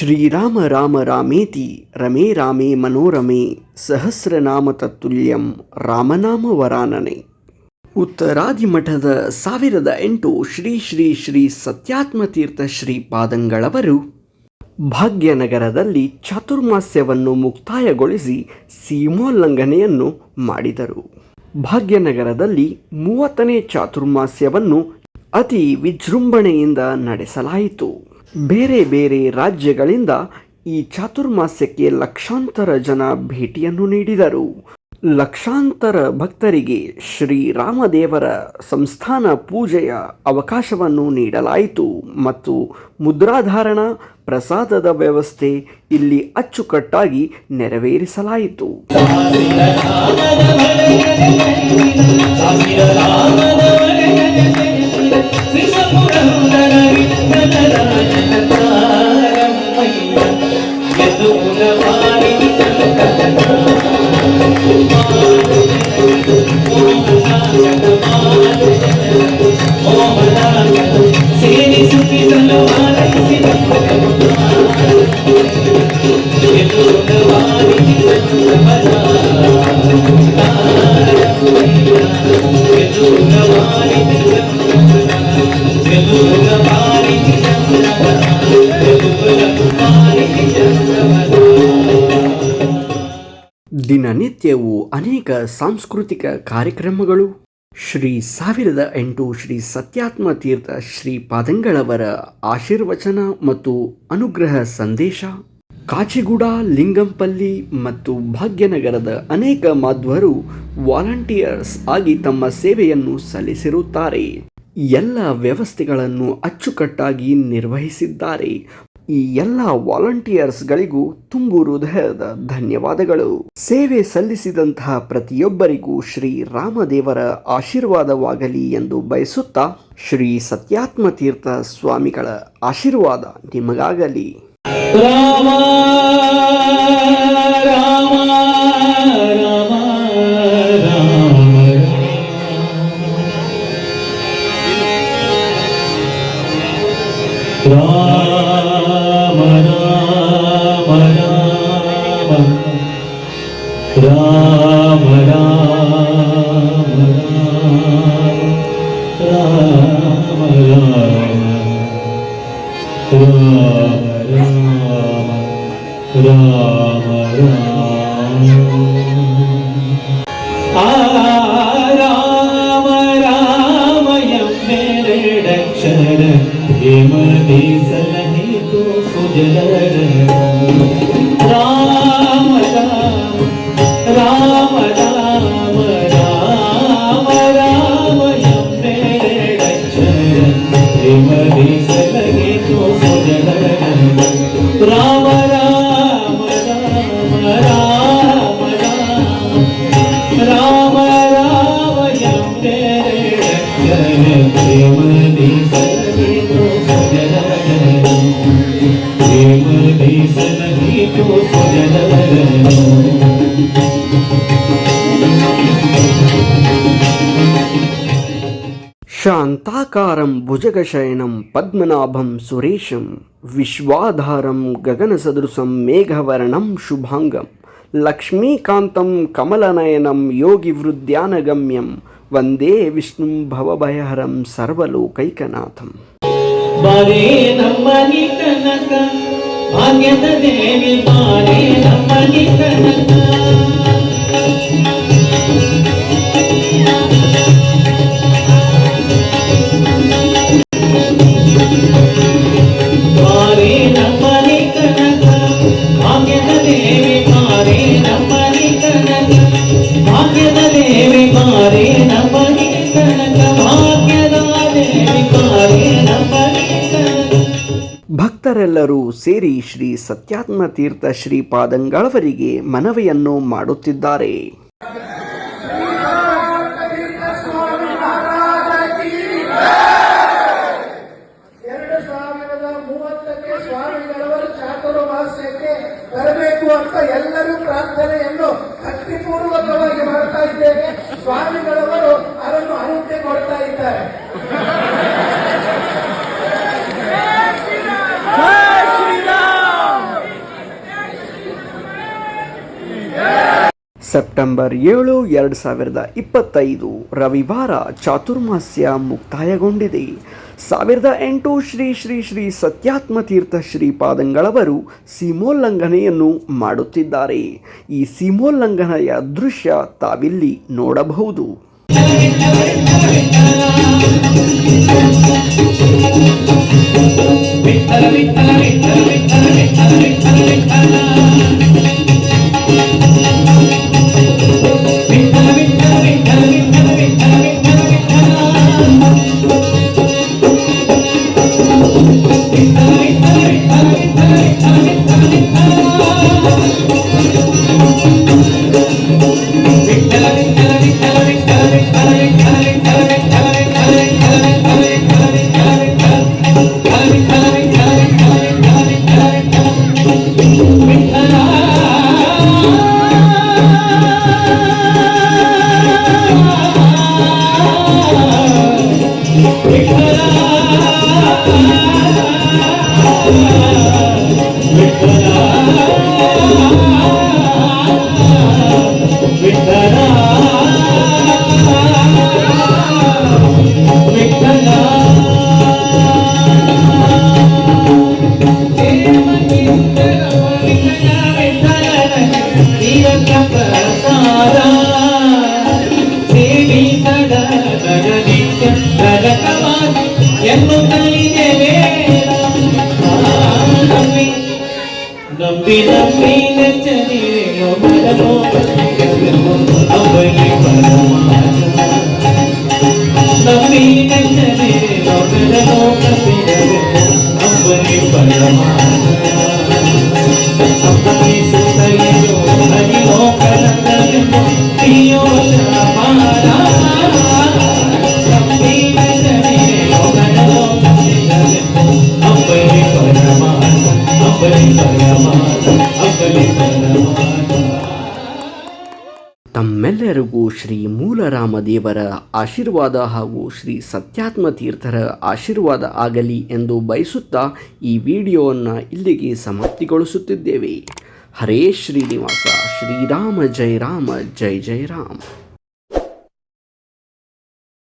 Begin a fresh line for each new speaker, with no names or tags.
ಶ್ರೀರಾಮ ರಾಮ ರಾಮೇತಿ, ರಮೇ ರಾಮೇ ಮನೋರಮೇ, ಸಹಸ್ರನಾಮ ತತ್ತುಲ್ಯಂ ರಾಮನಾಮ ವರಾನನೆ. ಉತ್ತರಾದಿಮಠದ ಸಾವಿರದ ಎಂಟು ಶ್ರೀ ಶ್ರೀ ಶ್ರೀ ಸತ್ಯಾತ್ಮತೀರ್ಥ ಶ್ರೀಪಾದಂಗಳವರು ಭಾಗ್ಯನಗರದಲ್ಲಿ ಚಾತುರ್ಮಾಸ್ಯವನ್ನು ಮುಕ್ತಾಯಗೊಳಿಸಿ ಸೀಮೋಲ್ಲಂಘನೆಯನ್ನು ಮಾಡಿದರು. ಭಾಗ್ಯನಗರದಲ್ಲಿ ಮೂವತ್ತನೇ ಚಾತುರ್ಮಾಸ್ಯವನ್ನು ಅತಿ ವಿಜೃಂಭಣೆಯಿಂದ ನಡೆಸಲಾಯಿತು. ಬೇರೆ ಬೇರೆ ರಾಜ್ಯಗಳಿಂದ ಈ ಚಾತುರ್ಮಾಸ್ಯಕ್ಕೆ ಲಕ್ಷಾಂತರ ಜನ ಭೇಟಿಯನ್ನು ನೀಡಿದರು. ಲಕ್ಷಾಂತರ ಭಕ್ತರಿಗೆ ಶ್ರೀರಾಮದೇವರ ಸಂಸ್ಥಾನ ಪೂಜೆಯ ಅವಕಾಶವನ್ನು ನೀಡಲಾಯಿತು ಮತ್ತು ಮುದ್ರಾಧಾರಣ, ಪ್ರಸಾದದ ವ್ಯವಸ್ಥೆ ಇಲ್ಲಿ ಅಚ್ಚುಕಟ್ಟಾಗಿ ನೆರವೇರಿಸಲಾಯಿತು. ದಿನನಿತ್ಯವೂ ಅನೇಕ ಸಾಂಸ್ಕೃತಿಕ ಕಾರ್ಯಕ್ರಮಗಳು. ಶ್ರೀ ಸಾವಿರದ ಎಂಟು ಶ್ರೀ ಸತ್ಯಾತ್ಮ ತೀರ್ಥ ಶ್ರೀ ಪಾದಂಗಳವರ ಆಶೀರ್ವಚನ ಮತ್ತು ಅನುಗ್ರಹ ಸಂದೇಶ. ಕಾಚಿಗೂಡ, ಲಿಂಗಂಪಲ್ಲಿ ಮತ್ತು ಭಾಗ್ಯನಗರದ ಅನೇಕ ಮಾಧ್ವರು ವಾಲಂಟಿಯರ್ಸ್ ಆಗಿ ತಮ್ಮ ಸೇವೆಯನ್ನು ಸಲ್ಲಿಸಿರುತ್ತಾರೆ. ಎಲ್ಲ ವ್ಯವಸ್ಥೆಗಳನ್ನು ಅಚ್ಚುಕಟ್ಟಾಗಿ ನಿರ್ವಹಿಸಿದ್ದಾರೆ. ಈ ಎಲ್ಲ ವಾಲಂಟಿಯರ್ಸ್ಗಳಿಗೂ ತುಂಬು ಹೃದಯದ ಧನ್ಯವಾದಗಳು. ಸೇವೆ ಸಲ್ಲಿಸಿದಂತಹ ಪ್ರತಿಯೊಬ್ಬರಿಗೂ ಶ್ರೀ ರಾಮದೇವರ ಆಶೀರ್ವಾದವಾಗಲಿ ಎಂದು ಬಯಸುತ್ತಾ ಶ್ರೀ ಸತ್ಯಾತ್ಮ ತೀರ್ಥ ಸ್ವಾಮಿಗಳ ಆಶೀರ್ವಾದ ನಿಮಗಾಗಲಿ.
ರಾಮ ರಾಮ ರಾಮ ರಾಮ. alma శాంతాకారం భుజగశయనం పద్మనాభం సురేశం విశ్వాధారం గగన సదృశం మేఘవర్ణం శుభాంగం లక్ష్మీకాంతం కమలనయనం యోగి వృద్ధ్యానగమ్యం వందే విష్ణు భవభయహరం సర్వలోకైకనాథం. భాగ్యత దేవి
ಅವರೆಲ್ಲರೂ ಸೇರಿ ಶ್ರೀ ಸತ್ಯಾತ್ಮ ತೀರ್ಥ ಶ್ರೀ ಪಾದಂಗಳವರಿಗೆ ಮನವಿಯನ್ನು ಮಾಡುತ್ತಿದ್ದಾರೆ.
ಬರಬೇಕು ಅಂತ ಎಲ್ಲರೂ ಪ್ರಾರ್ಥನೆಯನ್ನು ಭಕ್ತಿಪೂರ್ವಕವಾಗಿ ಮಾಡ್ತಾ ಇದ್ದೇವೆ.
ಸ್ವಾಮಿ
ಸೆಪ್ಟೆಂಬರ್ ಏಳು ಎರಡು ಸಾವಿರದ ಇಪ್ಪತ್ತೈದು ರವಿವಾರ ಚಾತುರ್ಮಾಸ್ಯ ಮುಕ್ತಾಯಗೊಂಡಿದೆ. ಸಾವಿರದ ಎಂಟು ಶ್ರೀ ಶ್ರೀ ಶ್ರೀ ಸತ್ಯಾತ್ಮ ತೀರ್ಥ ಶ್ರೀಪಾದಂಗಳವರು ಸೀಮೋಲ್ಲಂಘನೆಯನ್ನು ಮಾಡುತ್ತಿದ್ದಾರೆ. ಈ ಸೀಮೋಲ್ಲಂಘನೆಯ ದೃಶ್ಯ ತಾವಿಲ್ಲಿ ನೋಡಬಹುದು.
I'm feeling it, I'm feeling it, I'm I'm feeling it,
ತಮ್ಮೆಲ್ಲರಿಗೂ ಶ್ರೀ ಮೂಲರಾಮ ದೇವರ ಆಶೀರ್ವಾದ ಹಾಗೂ ಶ್ರೀ ಸತ್ಯಾತ್ಮ ತೀರ್ಥರ ಆಶೀರ್ವಾದ ಆಗಲಿ ಎಂದು ಬಯಸುತ್ತಾ ಈ ವಿಡಿಯೋವನ್ನು ಇಲ್ಲಿಗೆ ಸಮಾಪ್ತಿಗೊಳಿಸುತ್ತಿದ್ದೇವೆ. ಹರೇ ಶ್ರೀನಿವಾಸ, ಶ್ರೀರಾಮ, ಜೈ ರಾಮ, ಜೈ ಜೈ ರಾಮ್.